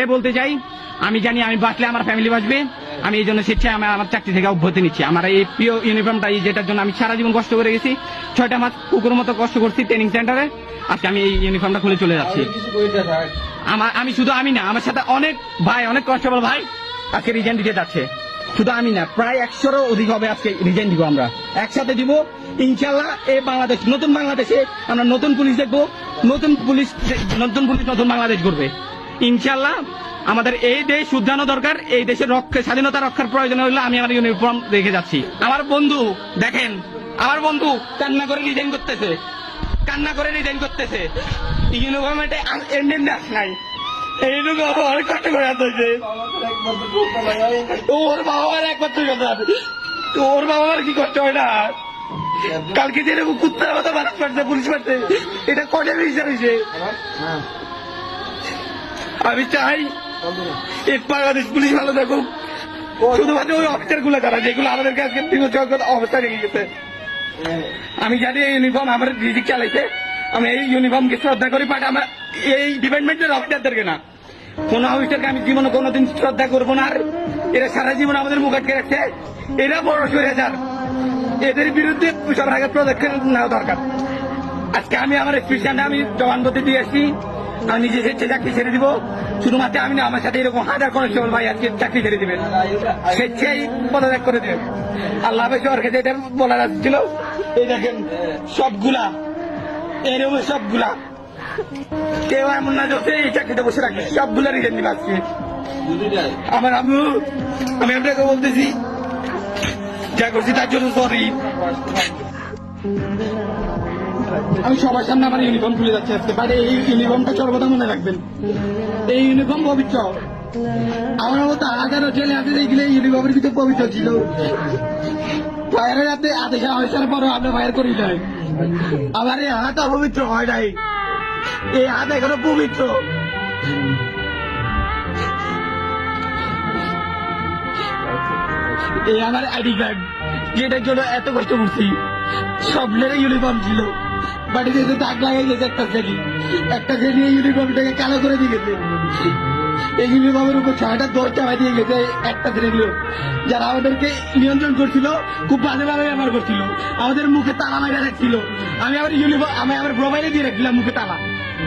এ বলতে চাই, আমি জানি আমি বাঁচলে আমার ফ্যামিলি বাঁচবে, আমি এই জন্য স্বেচ্ছায় আমি আমার চাকরি থেকে অব্যাহতি নিচ্ছি। আমার এই প্রিয় ইউনিফর্মটা এই যেটার জন্য আমি সারা জীবন কষ্ট করে গেছি, ছয়টা মাস কুকুর মতো কষ্ট করছি ট্রেনিং সেন্টারে আজকে আমি এই ইউনিফর্মটা খুলে চলে যাচ্ছি। আমার আমি শুধু আমি না, আমার সাথে অনেক ভাই, অনেক কনস্টেবল ভাই আজকে রিজাইন দিতে যাচ্ছে। শুধু আমি না, প্রায় একশোরও অধিক হবে আজকে রিজাইন দিব আমরা। একসাথে দিব ইনশাল্লাহ এই বাংলাদেশ নতুন বাংলাদেশে আমরা নতুন পুলিশ দেখব, নতুন পুলিশ নতুন পুলিশ নতুন বাংলাদেশ করবে ইনশাল্লাহ আমাদের এই দেশ শুদ্ধানো দরকার, এই দেশের রক্ষা, স্বাধীনতা রক্ষার প্রয়োজন হলে আমি আমার ইউনিফর্ম রেখে যাচ্ছি। আমার বন্ধু, দেখেন, আমার বন্ধু কান্না করে রিজাইন করতেছে। কান্না করে রিজাইন করতেছে। ইউনিফর্মে এমনি দাস নাই। ওর বাবা ওর বাবা কি কালকে যেরকম কুত্তার মতো বাস পারছে পুলিশ পারছে এটা কটে বিচার হয়েছে? আমি চাই এই বাংলাদেশ পুলিশ ভালো থাকুক। শুধুমাত্র ওই অফিসারগুলো তারা যেগুলো আমাদেরকে আজকে বিপজ্জনক অবস্থা রেখে গেছে। আমি জানি এই ইউনিফর্ম আমার রিজিক চালাইছে। আমি এই ইউনিফর্মকে শ্রদ্ধা করি বাট আমার এই ডিপার্টমেন্টের অফিসারদেরকে না। কোন অফিসারকে আমি জীবনে কোনোদিন শ্রদ্ধা করব না। আর এরা সারা জীবন আমাদের মুখ আটকে রাখছে। এরা বড় স্বৈরাচার। এদের বিরুদ্ধে সবার আগে পদক্ষেপ নেওয়া দরকার। আজকে আমি আমার স্পেশালটা আমি জবানবন্দি দিয়ে আসছি। আমি নিজে চাকরি ছেড়ে দিব, শুধুমাত্র আমি না, আমার সাথে এরকম হাজার কনস্টেবল ভাই আজকে চাকরি ছেড়ে দিবেন। স্বেচ্ছাই পদত্যাগ করে দেবেন। আল্লাহ কাছে এটা বলার ছিল, এই দেখেন, সবগুলা এরকম সবগুলা। কেউ এমন না যে এই চাকরিতে বসে রাখবে, সবগুলা রিজেন দিবে আজকে। আমার আম্মু, আমি আপনাকে বলতেছি, যা করছি তার জন্য সরি আমি সবার সামনে আমার ইউনিফর্ম খুলে যাচ্ছে আজকে। বাট এই ইউনিফর্মটা সর্বদা মনে রাখবেন। এই ইউনিফর্ম পবিত্র। আমার মতো হাজারো ছেলে আছে যেগুলো ইউনিফর্মের ভিতরে পবিত্র ছিল। ফায়ারের হাতে আদেশ আসার পরও আমরা ফায়ার করি নাই। আমার এই হাত অপবিত্র হয় নাই। এই হাত এখনও পবিত্র। এই আমার আইডি কার্ড, যেটার জন্য এত কষ্ট করছি। স্বপ্নের ইউনিফর্ম ছিল। বাড়িতে এসে দাগ লাগাই গেছে একটা শ্রেণি। একটা শ্রেণি এই ইউনিফর্মটাকে কালো করে দিয়ে গেছে। এই ইউনিফর্মের উপর ছয়টা দশ চাপাই দিয়ে গেছে একটা শ্রেণি লোক। যারা আমাদেরকে নিয়ন্ত্রণ করছিল, খুব বাজেভাবে ব্যবহার করছিল। আমাদের মুখে তালা মাইরা রাখছিল। আমি আমার ইউনিফর্ম আমি আমার মোবাইলে দিয়ে রাখছিলাম মুখে তালা।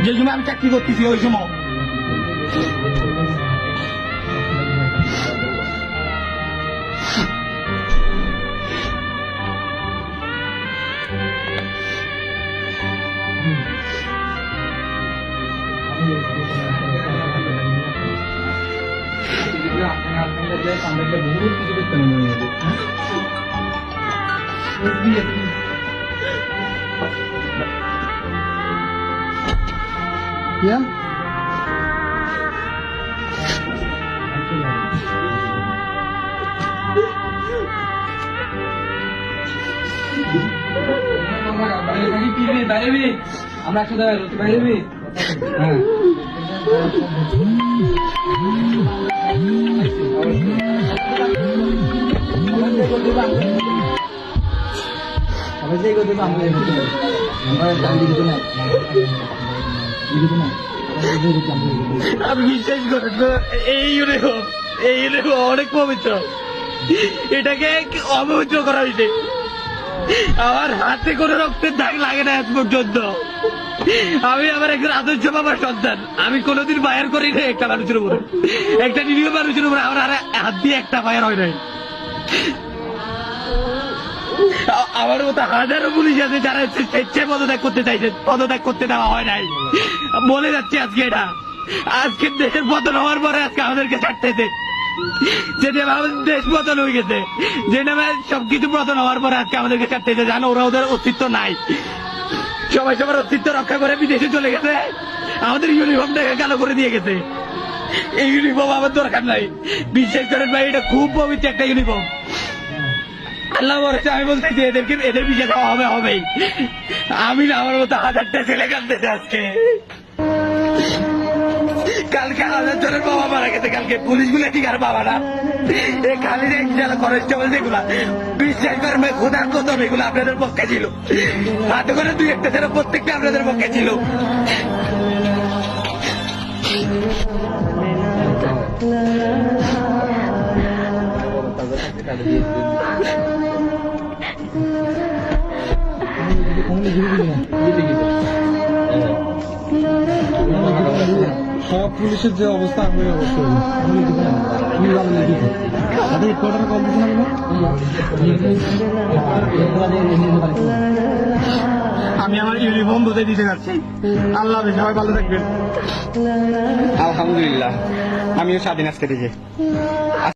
যে সময় আমি চাকরি করতেছি, ওই সময়। একসাথে বাইরে আমরা না দিতে না আমি বিশ্বাস করি তো, এই ইউনিফর্ম এই ইউনিফর্ম অনেক পবিত্র। এটাকে অপবিত্র করা হয়েছে। আমার হাতে কোনো রক্তের দাগ লাগে না আজ পর্যন্ত। আমি আমার একজন আদর্শ বাবার সন্তান। আমি কোনোদিন বায়ার করি না একটা মানুষের উপরে। একটা নিরীহ মানুষের উপরে আমার আর হাত দিয়ে একটা বায়ার হয় নাই। আমার মতো হাজারো পুলিশ আছে যারা স্বেচ্ছায় পদত্যাগ করতে চাইছে, পদত্যাগ করতে দেওয়া হয় নাই। বলে যাচ্ছে আজকে এটা। আজকে দেশের পতন হওয়ার পরে আজকে আমাদেরকে ছাড়তেছে যে নামে আমাদের দেশ পতন হয়ে গেছে যে নামে সবকিছু পতন হওয়ার পরে আজকে আমাদেরকে ছাড়তেছে জানো, ওরা ওদের অস্তিত্ব নাই। সবাই সবার অস্তিত্ব রক্ষা করে বিদেশে চলে গেছে। আমাদের ইউনিফর্মটাকে কালো করে দিয়ে গেছে। এই ইউনিফর্ম আমার দরকার নাই। বিশ্বাস করেন ভাই, এটা খুব পবিত্র একটা ইউনিফর্ম আল্লাহ বলেছে আমি বলতেছি এদেরকে এদের বিচার হবে, হবেই। আমি না, আমার মতো হাজারটা ছেলে কাঁদতেছে আজকে। কালকে আলোচনার বাবা মারা গেছে, কালকে পুলিশগুলো ঠিক আর বাবা না। খালি কনস্টেবল যেগুলা বিশ্বাস করেন ভাই খোদার এগুলো আপনাদের পক্ষে ছিল। হাতে করে দুই একটা ছেলে প্রত্যেকটা আপনাদের পক্ষে ছিল। সব পুলিশের যে অবস্থা, আমি অবস্থা আমি আমার ইউনিফর্ম বুঝে দিতে যাচ্ছি। আল্লাহ সবাই ভালো থাকবেন। আলহামদুলিল্লাহ। আমিও স্বাধীন আজকে থেকে।